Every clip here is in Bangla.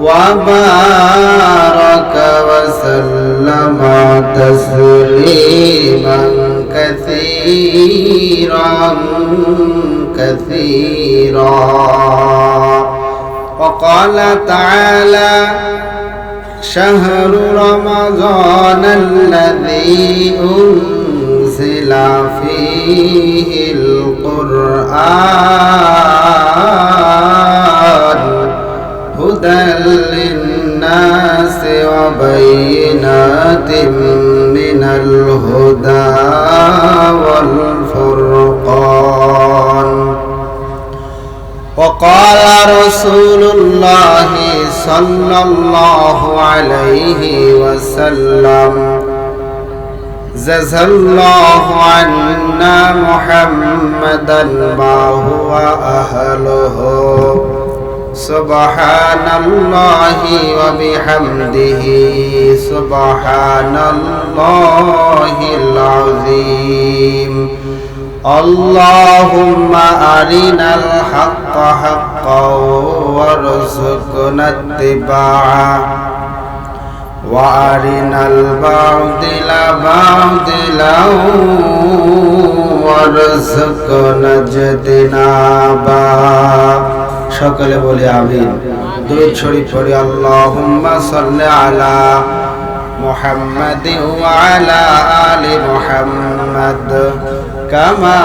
وبارك وسلم تسليما كثيرا كثيرا. وقال تعالى شهر رمضان الذي أنزل فيه القرآن. للناس وبينات من الهدى والفرقان. وقال رسول الله صلى الله عليه وسلم جزى الله عنا محمدا ما هو أهله. سبحان الله وبحمده سبحان الله العظيم اللهم أرنا الحق حقا وارزقنا اتباعه وأرنا الباطل باطلا وارزقنا اجتنابا সকলে বলি আমিন দুরূদ শরীফ পড়ি আল্লাহুম্মা সাল্লি আলা محمد وعلى آل محمد كما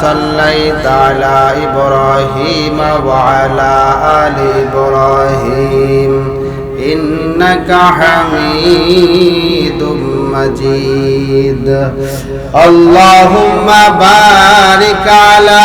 صليت على إبراهيم وعلى آل إبراهيم إنك حميد مجيد اللهم بارك على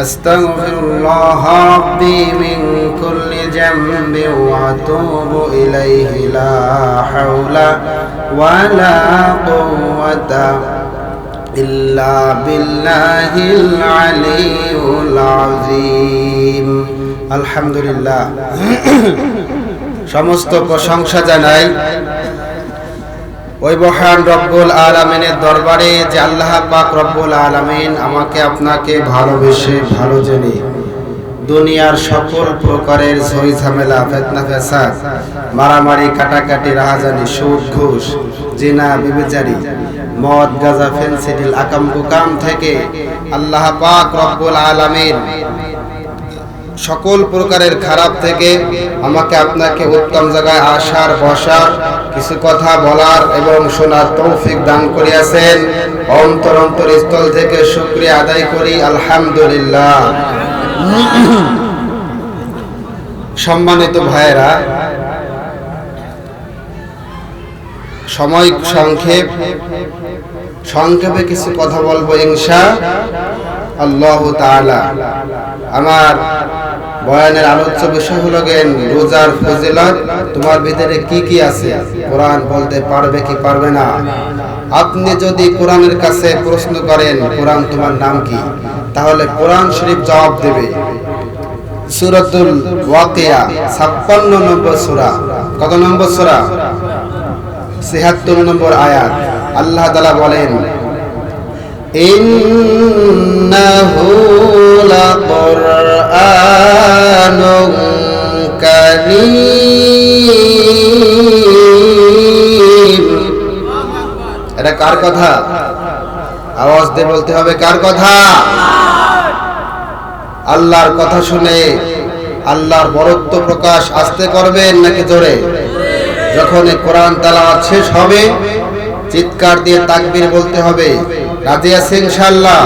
أستغفر الله ربي من كل جنب وأتوب إليه لا حول ولا قوة إلا بالله العلي العظيم الحمد لله সমস্ত প্রশংসা জানাই ওই মহান রব্বুল আলমিনের দরবারে যে আল্লাহ পাক রব্বুল আলমিন আমাকে আপনাকে ভালোবেসে, ভালো জেনে দুনিয়ার সকল প্রকারের সই ঝামেলা, ফেতনা ফেসাদ মারামারি, কাটাকাটি, রাহাজানি, সুদ, ঘুষ, জিনা, বিবেচারি, মদ, গাজা, ফেন্সিডিল আকাম কুকাম থেকে আল্লাহ পাক রব্বুল আলমিন সকল প্রকারের খারাপ থেকে আমাকে আপনাকে উত্তম জায়গায় আসার, বসার, কিছু কথা বলার এবং শোনার তৌফিক দান করিয়াছেন। অন্তর অন্তর স্থল থেকে শুক্রিয়া আদায় করি, আলহামদুলিল্লাহ। সম্মানিত ভাইয়েরা, সময় সংক্ষেপ। সংক্ষেপে কিছু কথা বলব ইনশা আল্লাহ আমার বয়ানের আলোচ্য বিষয় হলো জ্ঞান রোজার ফজিলত। তোমার ভিতরে কি কি আছে? কোরআন বলতে পারবে কি পারবে না? আপনি যদি কোরআনের কাছে প্রশ্ন করেন, কোরআন তোমার নাম কি? তাহলে কোরআন শরীফ জবাব দেবে। সুরাতুল ওয়াকিয়া, ছাপ্পান্ন নম্বর সুরা। কত নম্বর সুরা? ছিয়াত্তর নম্বর আয়াত। আল্লাহ তালা বলেন, ইন্নাহু لقرآن كريم এটা কার কথা আওয়াজ দিয়ে বলতে হবে কার কথা আল্লাহর কথা শুনে আল্লাহর বরত্ব প্রকাশ আসতে করবেন নাকি জোরে যখন এই কোরআন তালাওয়াত শেষ হবে চিৎকার দিয়ে তাকবীর বলতে হবে রাজি আছে ইনশাআল্লাহ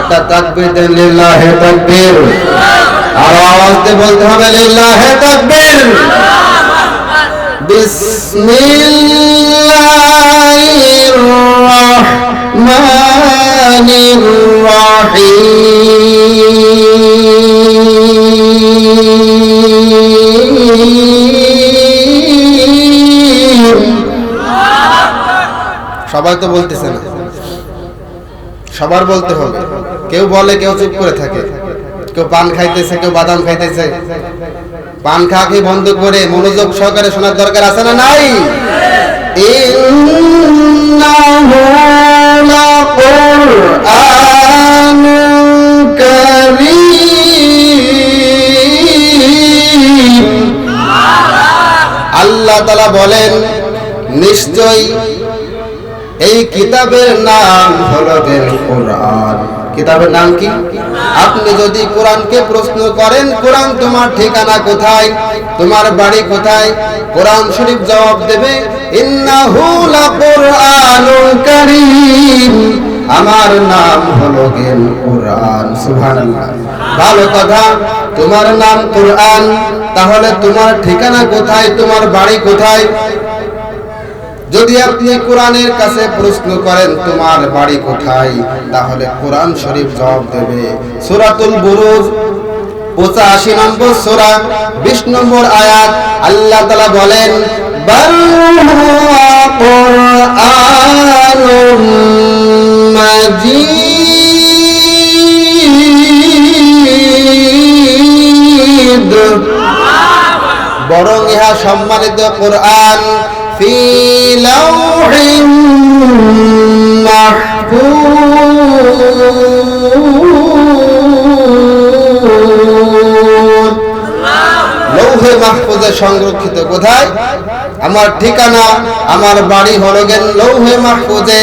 একটা তাকবীর দেন লিল্লাহে তাকবীর। আর আওয়াজ দিয়ে বলতে হবে, লিল্লাহে তাকবীর। বিসমিল্লাহির রহমানির রহিম। সবাই তো বলতেছে না। সবার বলতে হবে। কেউ বলে, কেউ চুপ করে থাকে। কেউ পান খাইতেছে, কেউ বাদাম খাইতেছে। পান খাওয়াকে বন্ধ করে? মনোযোগ সহকারে শোনার দরকার আছে না নাই? আল্লাহ তালা বলেন, নিশ্চয়ই এই কিতাবের নাম হলো কোরআন। কিতাবের নাম কি? আপনি যদি কোরআনকে প্রশ্ন করেন, কোরআন তোমার ঠিকানা কোথায়? তোমার বাড়ি কোথায়? কোরআন শরীফ জবাব দেবে আমার নাম হলো গেল কোরআন, সুবহানাল্লাহ। ভালো কথা, তোমার নাম কোরআন, তাহলে তোমার ঠিকানা কোথায়? তোমার বাড়ি কোথায়? যদি আপনি কোরআনের কাছে প্রশ্ন করেন, তোমার বাড়ি কোথায়? তাহলে কোরআন শরীফ জবাব দেবে। সূরাতুল বুরুজ, পঁচাশি নম্বর সূরা, বিশ নম্বর আয়াত, আল্লাহ তালা বলেন বরং ইহা সম্মানিত কোরআন। লাউহিন মাহফুজ লৌহে মাহফুজে সংরক্ষিত কোথায়? আমার ঠিকানা, আমার বাড়ি হলো গেল লৌহে মাহফুজে।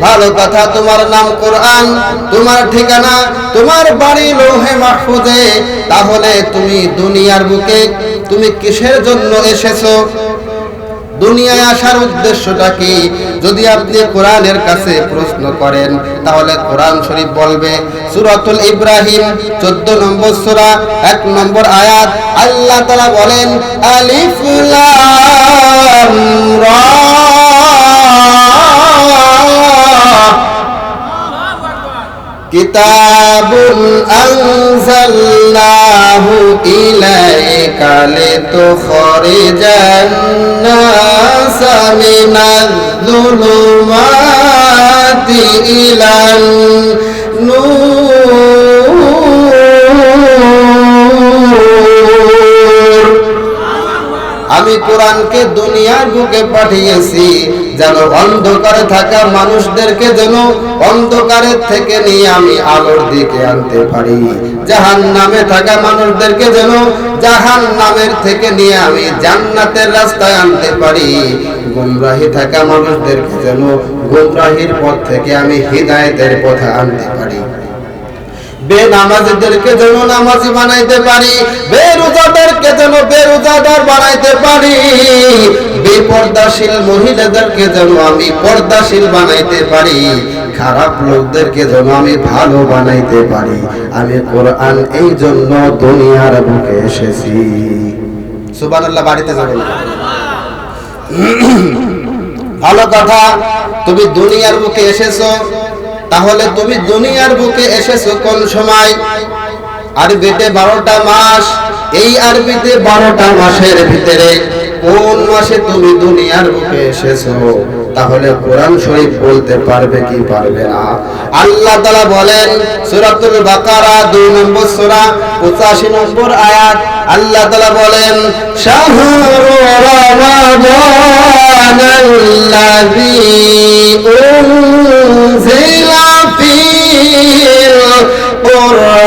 ভালো কথা, তোমার নাম কোরআন, তোমার ঠিকানা, তোমার বাড়ি লৌহে মাহফুজে। তাহলে তুমি দুনিয়ার বুকে, তুমি কিসের জন্য এসেছ? দুনিয়ায় আসার উদ্দেশ্যটা কি? যদি আপনি কোরআনের কাছে প্রশ্ন করেন, তাহলে কোরআন শরীফ বলবে, সুরাতুল ইব্রাহিম 14 নম্বর সুরা, এক নম্বর আয়াত। আল্লাহ তালা বলেন আলিফ كتاب أنزلناه إليك لتخرج الناس من الظلمات إلى النور আমি কোরআনকে দুনিয়ার বুকে পাঠিয়েছি যেন অন্ধকারে থাকা মানুষদেরকে যেন অন্ধকারের থেকে নিয়ে আমি আলোর দিকে আনতে পারি। জাহান নামে থাকা মানুষদেরকে যেন জাহান নামের থেকে নিয়ে আমি জান্নাতের রাস্তায় আনতে পারি। গুমরাহি থাকা মানুষদেরকে যেন গুমরাহির পথ থেকে আমি হৃদায়তের পথে আনতে পারি। বেনামাজিদেরকে যেন নামাজি বানাইতে পারি, বেরোজাদারকে যেন বেরোজাদার বানাইতে পারি। বেপর্দাশীল মহিলাদেরকে যেন আমি পর্দাশীল বানাইতে পারি, খারাপ লোকদেরকে যেন আমি ভালো বানাইতে পারি। আমি কোরআন এই জন্য দুনিয়ার বুকে এসেছি। সুবহানাল্লাহ, বাড়িতে যাবেন ভালো কথা, তুমি দুনিয়ার বুকে এসেছ। তাহলে তুমি দুনিয়ার বুকে এসেছ কোন সময়? আরবিতে বারোটা মাস, এই আরবিতে বারোটা মাসের ভিতরে কোন মাসে তুমি দুনিয়ার বুকে এসেছ? তাহলে কোরআন শরীফ বলতে পারবে কি পারবে না। আল্লাহ তাআলা বলেন, সূরাতুল বাকারা 2 নম্বর সূরা 85 নম্বর আয়াত। আল্লাহ তাআলা বলেন শাহরু রমাদান আল্লাযী উনজিলা কুরআন।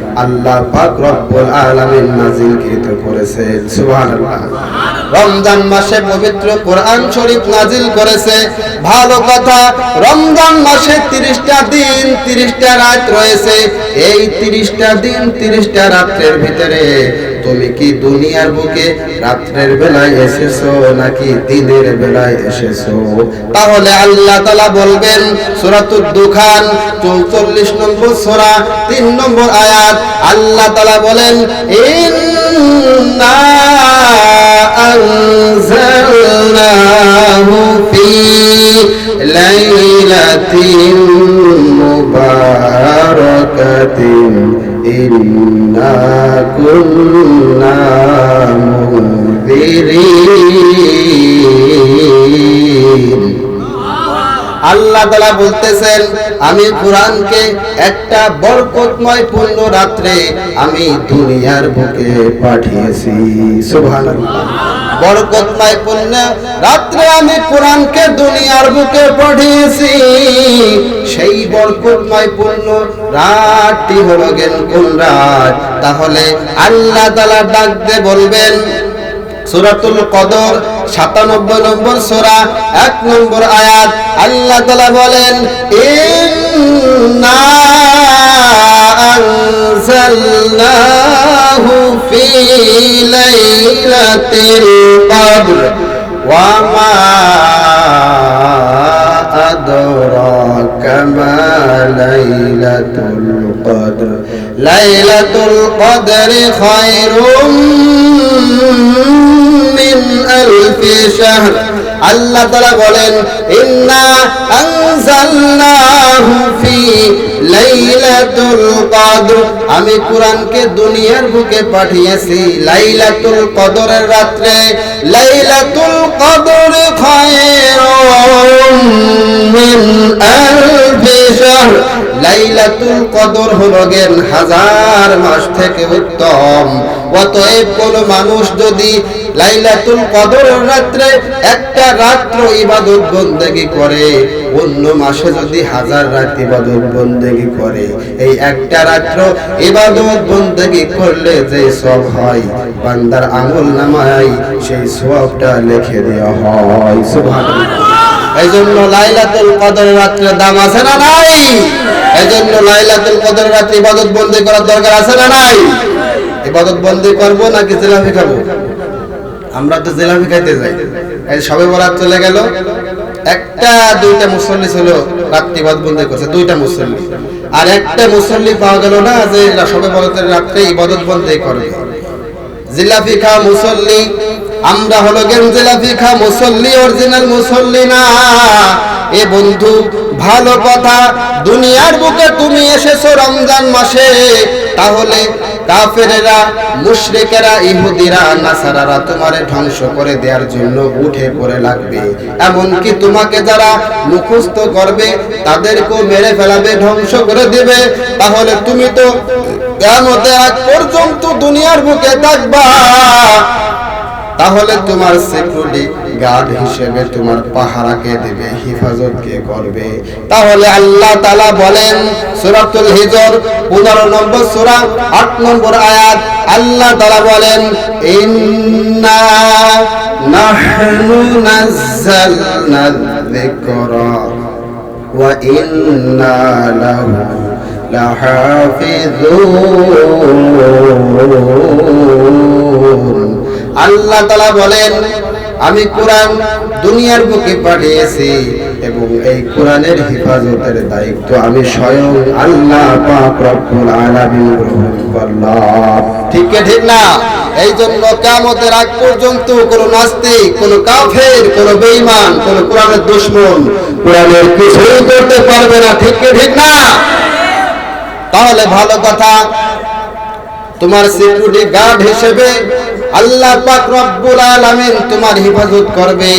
আল্লাহ পাক রব্বুল আলামিন নাযিলকৃত করেছে। সুবহানাল্লাহ। রমজান মাসে পবিত্র কোরআন শরীফ নাজিল করেছে। ভালো কথা, রমজান মাসে 30টা দিন 30টা রাত রয়েছে। এই 30টা দিন 30টা রাতের ভিতরে তুমি কি দুনিয়ার বুকে রাত্রের বেলায় এসেছ নাকি দিনের বেলায় এসেছ? তাহলে আল্লাহ তাআলা বলবেন, সূরাতুদ দুখান 44 নম্বর সূরা 3 নম্বর আয়াত, আল্লাহ তাআলা বলেন, ইন্না আনজালনাহু ফি লাইলাতিন মুবারাকাতিন إنا كنا منذرين আল্লাহ তালা বলতেছেন আমি কোরআনকে একটা বরকতময় পূর্ণ রাত্রে আমি দুনিয়ার বুকে পাঠিয়েছি সুবহানাল্লাহ বরকতময় পূর্ণ রাত্রে আমি কোরআনকে দুনিয়ার বুকে পাঠিয়েছি সেই বরকতময় পূর্ণ রাতটি হলো গেন কোন রাত? তাহলে আল্লাহ তালা ডাকতে বলবেন, সুরাতুল কদর, সাতানব্বই নম্বর সোরা, এক নম্বর আয়াত। আল্লাহ তালা বলেন, ইন্না আনজালনাহু ফি লাইলাতিল কদর ওয়া মা أدراك ما ليلة القدر ليلة القدر خير من ألف شهر আল্লাহ তালা বলেন ইন্না আনজালনাহু ফি লাইলাতুল কদর আমি কোরআনকে দুনিয়ার বুকে পাঠিয়েছি লাইলাতুল কদরের রাত্রে। লাইলাতুল কদর লাইলাতুল কদর হলো গেন হাজার মাস থেকে উত্তম। অতএব কোন মানুষ যদি লাইলাতুল কদরের রাত্রে একটা রাত্র ইবাদত বন্দেগি করে, অন্য মাসে যদি হাজার রাত ইবাদত বন্দেগি করে, এই একটা রাত্র ইবাদত বন্দেগি করলে যে সব হয়, বান্দার আমল নামায় সেই সবটা লিখে দেওয়া হয়। সুবহানাল্লাহ। এই জন্য লাইলাতুল কদরের রাত্রে দাম আছে না নাই? এই জন্য লাইলাতুল কদরের রাত্রে ইবাদত বন্দি করার দরকার আছে না নাই? ইবাদত বন্দি করব নাকি জিলাপি খাব? আমরা তো জিলাপি খাইতে যাই। এই সবে বরাত চলে গেল। একটা, দুইটা মুসল্লি ছিল রাত্রি ইবাদত বন্দি করছে দুইটা মুসল্লি। আর একটা মুসল্লি পাওয়া গেল না যে সবে বরাতের রাত্রে ইবাদত বন্দি করবে। জিলাপি খা মুসল্লি, আমরা হলো গেন জিলাপি খা মুসল্লি, অরিজিনাল মুসল্লি না। এ বন্ধু, ভালো কথা, দুনিয়ার বুকে তুমি এসেছ রমজান মাসে, তাহলে কাফেরেরা, মুশরিকেরা, ইহুদিরা, নাসারারা তোমারে ধ্বংস করে দেওয়ার জন্য উঠে পড়ে লাগবে। এমনকি তোমাকে যারা মুখস্থ করবে, তাদেরকেও মেরে ফেলাবে, ধ্বংস করে দেবে। তাহলে তুমি তো কেমতে আগ পর্যন্ত দুনিয়ার বুকে থাকবা। তাহলে তোমার সিকিউরিটি গার্ড হিসেবে তোমার পাহারাকে দেবে হিফাজত কে করবে। তাহলে আল্লাহ তালা বলেন, সূরাতুল হিজর 15 নম্বর সূরা 8 নম্বর আয়াত, আল্লাহ তালা বলেন, ইন্না নাহনু নাযালনা যিকরা ওয়া ইন্না লাহু লাহাফিজুন। আল্লাহ তালা বলেন, আমি কোরআন দুনিয়ার বুকে পাঠিয়েছি এবং এই কোরআনের হেফাজতের দায়িত্ব আমি স্বয়ং আল্লাহ ঠিক ঠিক না? এই জন্য কিয়ামতের আগ পর্যন্ত কোন নাস্তিক, কোন কাফের, কোন বেঈমান, কোন কোরআনের দুশমন কোরআনের কিছুই করতে পারবে না। ঠিক ঠিক না? তাহলে ভালো কথা, তোমার সিকিউরিটি গার্ড হিসেবে আল্লাহ পাক রব্বুল আলামিন তোমার হেফাজত করবে।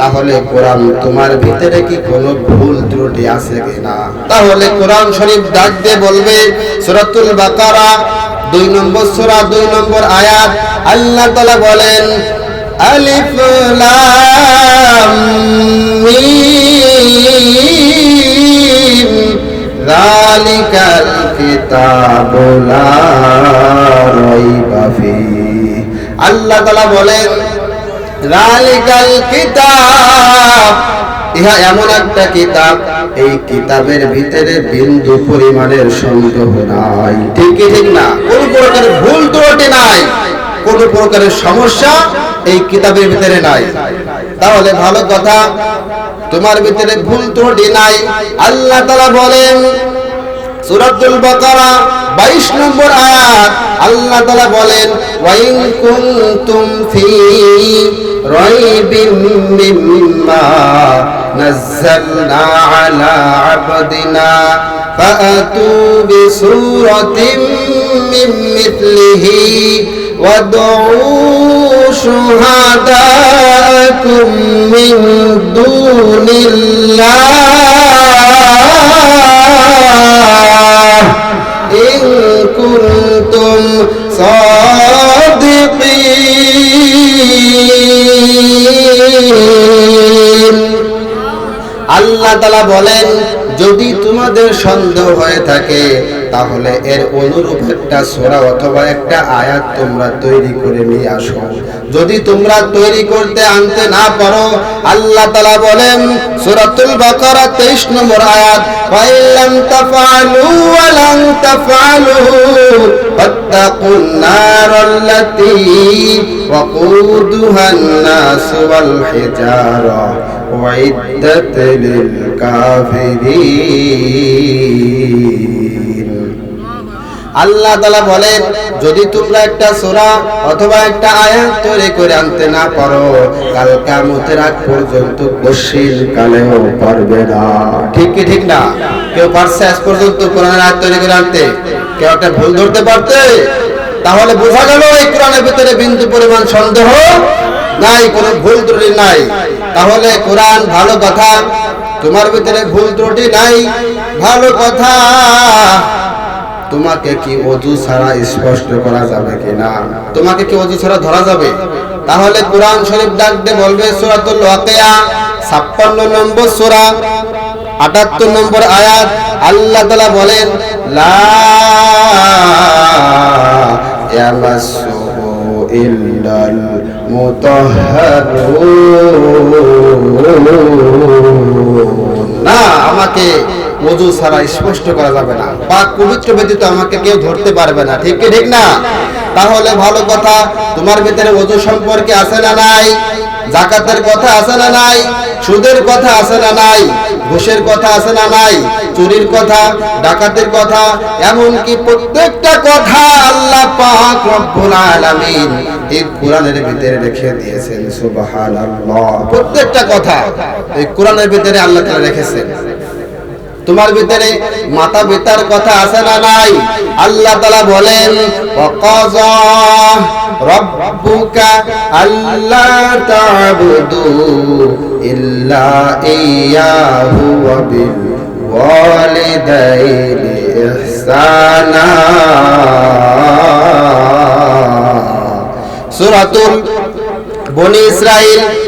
তাহলে কোরআন তোমার ভিতরে কি কোনো ভুল ত্রুটি আছে কিনা? তাহলে কোরআন শরীফ ডাক দিয়ে বলবে, সূরাতুল বাকারা, দুই নম্বর সূরা, দুই নম্বর আয়াত। আল্লাহ তাআলা বলেন, আলিফ লাম মিম, যালিকাল কিতাবু লা রাইবা ফিহি আল্লাহ তাআলা বলেন যালিকাল কিতাব। ইহা এমন একটা কিতাব, এই কিতাবের ভিতরে বিন্দু পরিমাণের সন্দেহ নাই। ঠিক ঠিক না? কোন প্রকার ভুল ত্রুটি নাই। কোনো প্রকারের সমস্যা এই কিতাবের ভিতরে নাই। তাহলে ভালো কথা, তোমার ভিতরে ভুল ত্রুটি নাই। আল্লাহ তাআলা বলেন সূরাতুল বাকারা 22 নম্বর আয়াত আল্লাহ তাআলা বলেন ওয়াইন কুনতুম ফি রাইবিম মিম্মা নাযালনা আলা আবদিনা فأتوا بسورة من مثله وادعوا شهداءكم من دون الله তালা বলেন, যদি তোমাদের সন্দেহ হয়ে থাকে, তাহলে এর অনুরূপ একটা সোরা অথবা একটা আয়াত তোমরা তৈরি করে নিয়ে আসো। যদি তোমরা তৈরি করতে আনতে না পারো, আল্লাহ তালা বলেন, সূরাতুল বাকারা 23 নম্বর আয়াত ফাইলাম তাফআলু ওয়া লান তাফআলু ফাত্তাকুন নারাল্লাতী কাফিরিন. আল্লাহ তালা বলেন, যদি তোমরা একটা সোরা অথবা একটা আয়াত তৈরি করে আনতে না পারো, কাল কামতের আগ পর্যন্ত কশিন কালেও পারবে না। ঠিক কি ঠিক না? কেউ পারছে আজ পর্যন্ত কোরআনের আয়াত তৈরি করে আনতে? কেউ একটা ভুল ধরতে পারতে? তাহলে বোঝা গেল এই কোরআনের ভিতরে বিন্দু পরিমাণ সন্দেহ নাই, কোনো ভুল ত্রুটি নাই। তাহলে কোরআন ভালো কথা, তোমার ভিতরে ভুল ত্রুটি নাই, ভালো কথা। তোমাকে কি অজু ছাড়া স্পষ্ট করা যাবে কিনা? তোমাকে কি অজু ছাড়া ধরা যাবে? তাহলে কোরআন শরীফ ডাকতে বলবে, সূরাতুল ওয়াকিয়া 56 নম্বর সূরা 78 নম্বর আয়াত। আল্লাহ তাআলা বলেন, লা ইয়ামাসসুহু ইল্লাল মুতাহহারুন না, আমাকে ওযু ছাড়া স্পষ্ট করা যাবে না। পাক পবিত্র ব্যতীত আমাকে কেউ ধরতে পারবে না। ঠিক কি ঠিক না? তাহলে ভালো কথা, তোমার ভিতরে ওযু সম্পর্কে আছে না নাই? জাকাতের কথা আছে না নাই? সুদের কথা আছে না নাই? ঘুষের কথা আছে না নাই? চুরির কথা, ডাকাতের কথা, এমনকি প্রত্যেকটা কথা আল্লাহ পাক রব্বুল আলামিন এই কোরআনের ভিতরে রেখে দিয়েছেন, সুবহানাল্লাহ। প্রত্যেকটা কথা এই কোরআনের ভিতরে আল্লাহ তাআলা রেখেছেন। তোমার ভিতরে মাতা পিতার কথা আছে না নাই? আল্লাহ তালা বলেন রাব্বুকা আল্লা তা'বুদু ইল্লা বনি ইসরাইল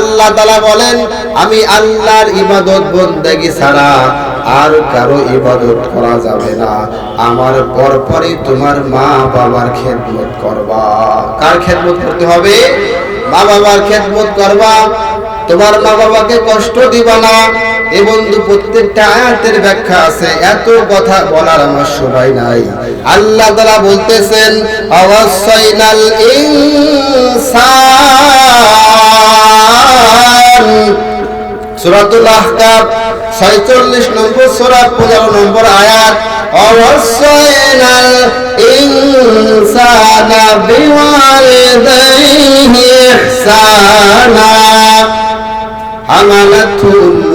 আল্লাহ তালা বলেন, আমি আল্লাহর ইবাদত বন্দেগি ছাড়া আর কারও ইবাদত করা যাবে না। আমার পরপরই তোমার মা বাবার খেদমত করবা। কার খেদমত করতে হবে? মা বাবার খেদমত করবা। তোমার মা বাবাকে কষ্ট দিবা না। এ বন্ধু, প্রত্যেকটা আয়াতের ব্যাখ্যা আছে। এত কথা বলার আমার সময় নাই। আল্লাহ তাআলা বলতেছেন অবশ্যইনাল ইনসান। সূরাতুল আহকাফ 46 নম্বর সূরা 15 নম্বর আয়াত অবশ্যইনাল ইনসানা বিওয়ালিদাইহি ইহসানা। হামালাতুন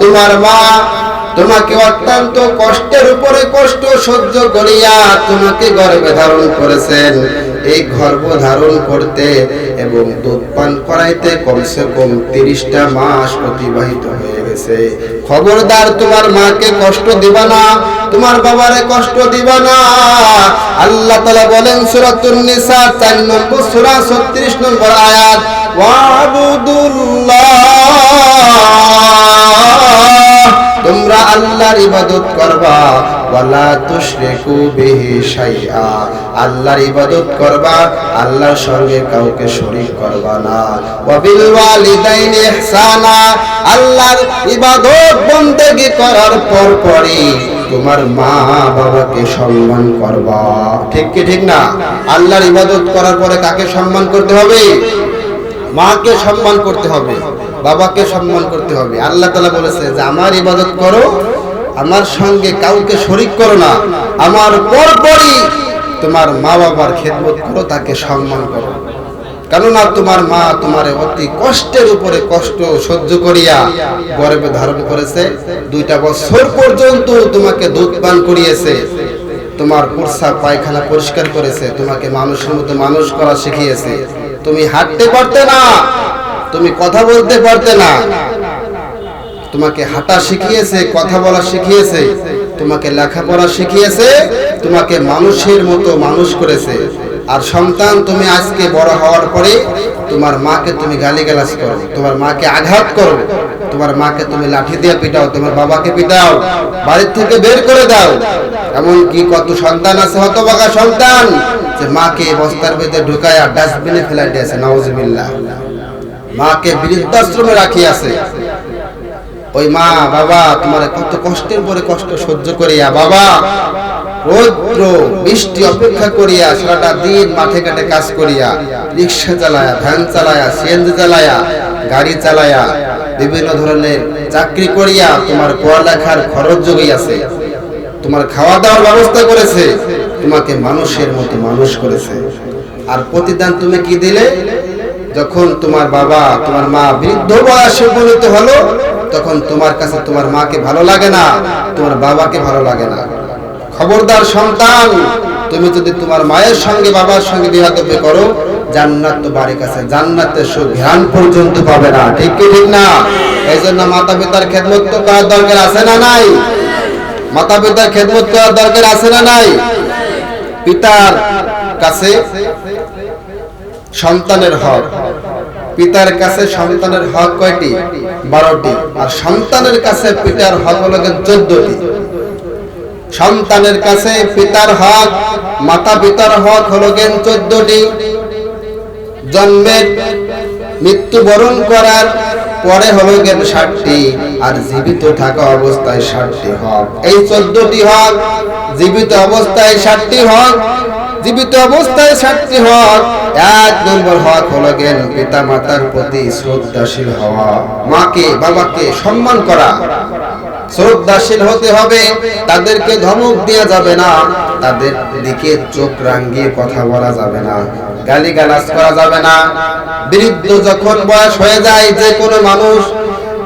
তোমার মা তোমাকে অত্যন্ত কষ্টের উপরে কষ্ট সহ্য করিয়া তোমাকে গর্বে ধারণ করেছেন। এই গর্ভ ধারণ করতে এবং দুধ পান করাইতে কমসে কম তিরিশটা মাস অতিবাহিত হয়ে গেছে। খবরদার তোমার মাকে কষ্ট দিবা না, তোমার বাবারে কষ্ট দিবা না। আল্লাহ তালা বলেন সুরাতুন নিসা, চার নম্বর সুরা, ছত্রিশ নম্বর আয়াত, ওয়াবুদুল্লাহ। তোমরা আল্লাহর ইবাদত করবা, ওয়ালা তুশরিকু বিহি শাইআ। আল্লাহর ইবাদত করবা, আল্লাহর সঙ্গে কাউকে শরীক করবা না। ওয়া বিল ওয়ালিদাইনি ইহসানা। আল্লাহর ইবাদত বন্দেগি করার পর পরই তোমার মা বাবাকে সম্মান করবা। ঠিক কি ঠিক না? আল্লাহর ইবাদত করার পরে কাকে সম্মান করতে হবে? মাকে সম্মান করতে হবে, বাবাকে সম্মান করতে হবে। আল্লাহ তালা বলেছে যে, আমার ইবাদত করো, আমার সঙ্গে কাউকে শরিক করো না। আমার পরপরই তোমার মা বাবার খেদমত করো, তাকে সম্মান করো। কেননা তোমার মা তোমার অতি কষ্টের উপরে কষ্ট সহ্য করিয়া গর্ভে ধারণ করেছে। দুইটা বছর পর্যন্ত তোমাকে দুধ পান করিয়েছে। তোমার প্রস্রাব পায়খানা পরিষ্কার করেছে। তোমাকে মানুষের মতো মানুষ করা শিখিয়েছে। তুমি হাঁটতে পারতে না, তুমি কথা বলতে পারতে না। তোমাকে হাঁটা শিখিয়েছে, কথা বলা শিখিয়েছে, তোমাকে লেখাপড়া শিখিয়েছে, তোমাকে মানুষের মতো মানুষ করেছে। আর সন্তান, তুমি আজকে বড় হওয়ার পরে তোমার মাকে তুমি গালিগালাজ করো, তোমার মাকে আঘাত করো, তোমার মাকে তুমি লাঠি দিয়ে পিটাও, তোমার বাবাকে পিটাও, বাড়ির থেকে বের করে দাও। এমন কি কত সন্তান আছে, হতবাগা সন্তান। যে মাকে বস্তার ভেতরে আর ডাস্টবিনে ফেলাই দিয়েছে নওয়াজবিল্লাহ মাকে বৃদ্ধাশ্রমে রাখিয়াছে। ওই মা, বাবা, তোমার কত কষ্টের পরে কষ্ট সহ্য করিয়া, বাবা, রৌদ্র, বৃষ্টি অপেক্ষা করিয়া সারাটা দিন মাঠে ঘাটে কাজ করিয়া, রিক্সা চালায়া, ভ্যান চালায়া, সিএনজি চালায়া, গাড়ি চালায়া, বিভিন্ন ধরনের চাকরি করিয়া তোমার পড়ালেখার খরচ যোগাইয়াছে তোমার খাওয়া দাওয়ার ব্যবস্থা করেছে। তোমাকে মানুষের মতো মানুষ করেছে। আর প্রতিদান তুমি কি দিলে? যখন তোমার বাবা, তোমার মা বৃদ্ধ বয়সে উপনীত হলো, তখন তোমার কাছে তোমার মাকে ভালো লাগে না, তোমার বাবাকে ভালো লাগে না। খবরদার সন্তান, তুমি যদি তোমার মায়ের সঙ্গে, বাবার সঙ্গে বিহাতব্য করো, জান্নাত তো বাড়ির কাছে, জান্নাতের সুঘ্রাণ পর্যন্ত পাবে না। ঠিক কি, ঠিক না? এই জন্য মাতা পিতার খেদমত করার দরকার আছে না নাই? মাতা পিতার খেদমত করার দরকার আছে না নাই? পিতার কাছে সন্তানের হক। পিতার কাছে সন্তানের হক কয়টি? বারোটি। আর সন্তানের কাছে পিতার হক হলো চোদ্দটি। সন্তানের কাছে পিতার হক মাতা পিতার হক হলো গেন চোদ্দটি। জন্মের মৃত্যুবরণ করার পরে হলো গেল ষাটটি আর জীবিত থাকা অবস্থায় ষাটটি হক। এই চোদ্দটি হক, জীবিত অবস্থায় ষাটটি হক, জীবিত অবস্থায় ষাটটি হক। এক নম্বর হক হলো গেল পিতা মাতার প্রতি শ্রদ্ধাশীল হওয়া। মাকে, বাবাকে সম্মান করা। শ্রদ্ধাশীল হতে হবে, তাদেরকে ধমক দেওয়া যাবে না, তাদের দিকে চোখ রাঙ্গিয়ে কথা বলা যাবে না। গালি গালাজ করা যাবে না। বৃদ্ধ যখন বয়স হয়ে যায়, যে কোনো মানুষ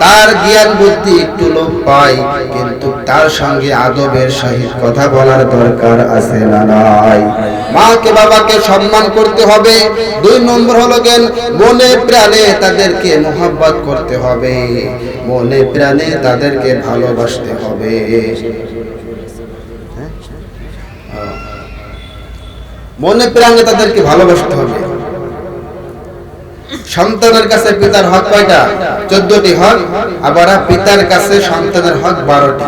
তার জ্ঞান বুদ্ধি একটু লোপ পায়, কিন্তু তার সঙ্গে আদবের সহিত কথা বলার দরকার আছে না নাই। মাকে বাবাকে সম্মান করতে হবে। দুই নম্বর হলো জ্ঞান মনে প্রাণে তাদেরকে মোহাব্বত করতে হবে। মনে প্রাণে তাদেরকে ভালোবাসতে হবে। মনে প্রাণে তাদেরকে ভালোবাসতে হবে। সন্তানের কাছে পিতার হক কয়টা? চোদ্দটি হক। আবার পিতার কাছে সন্তানের হক বারোটি।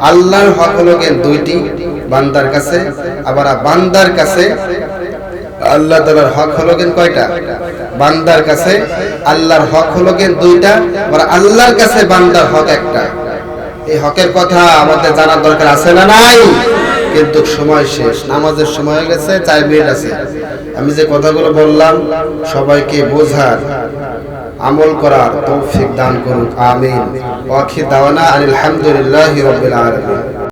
আল্লাহর হক হলো দুইটি, বান্দার কাছে। আবার বান্দার কাছে আল্লাহ তালার হক হলো কয়টা? বান্দার কাছে আল্লাহর হক হলো দুইটা। আবার আল্লাহর কাছে বান্দার হক একটা। এই হকের কথা আমাদের জানার দরকার আছে না নাই? কিন্তু সময় শেষ, নামাজের সময় হয়ে গেছে, চার মিনিট আছে। আমি যে কথাগুলো বললাম, সবাইকে বোঝার, আমল করার তৌফিক দান করুন, আমিন। ওয়াখি দাওয়ানা আলহামদুলিল্লাহি রাব্বিল আলামিন।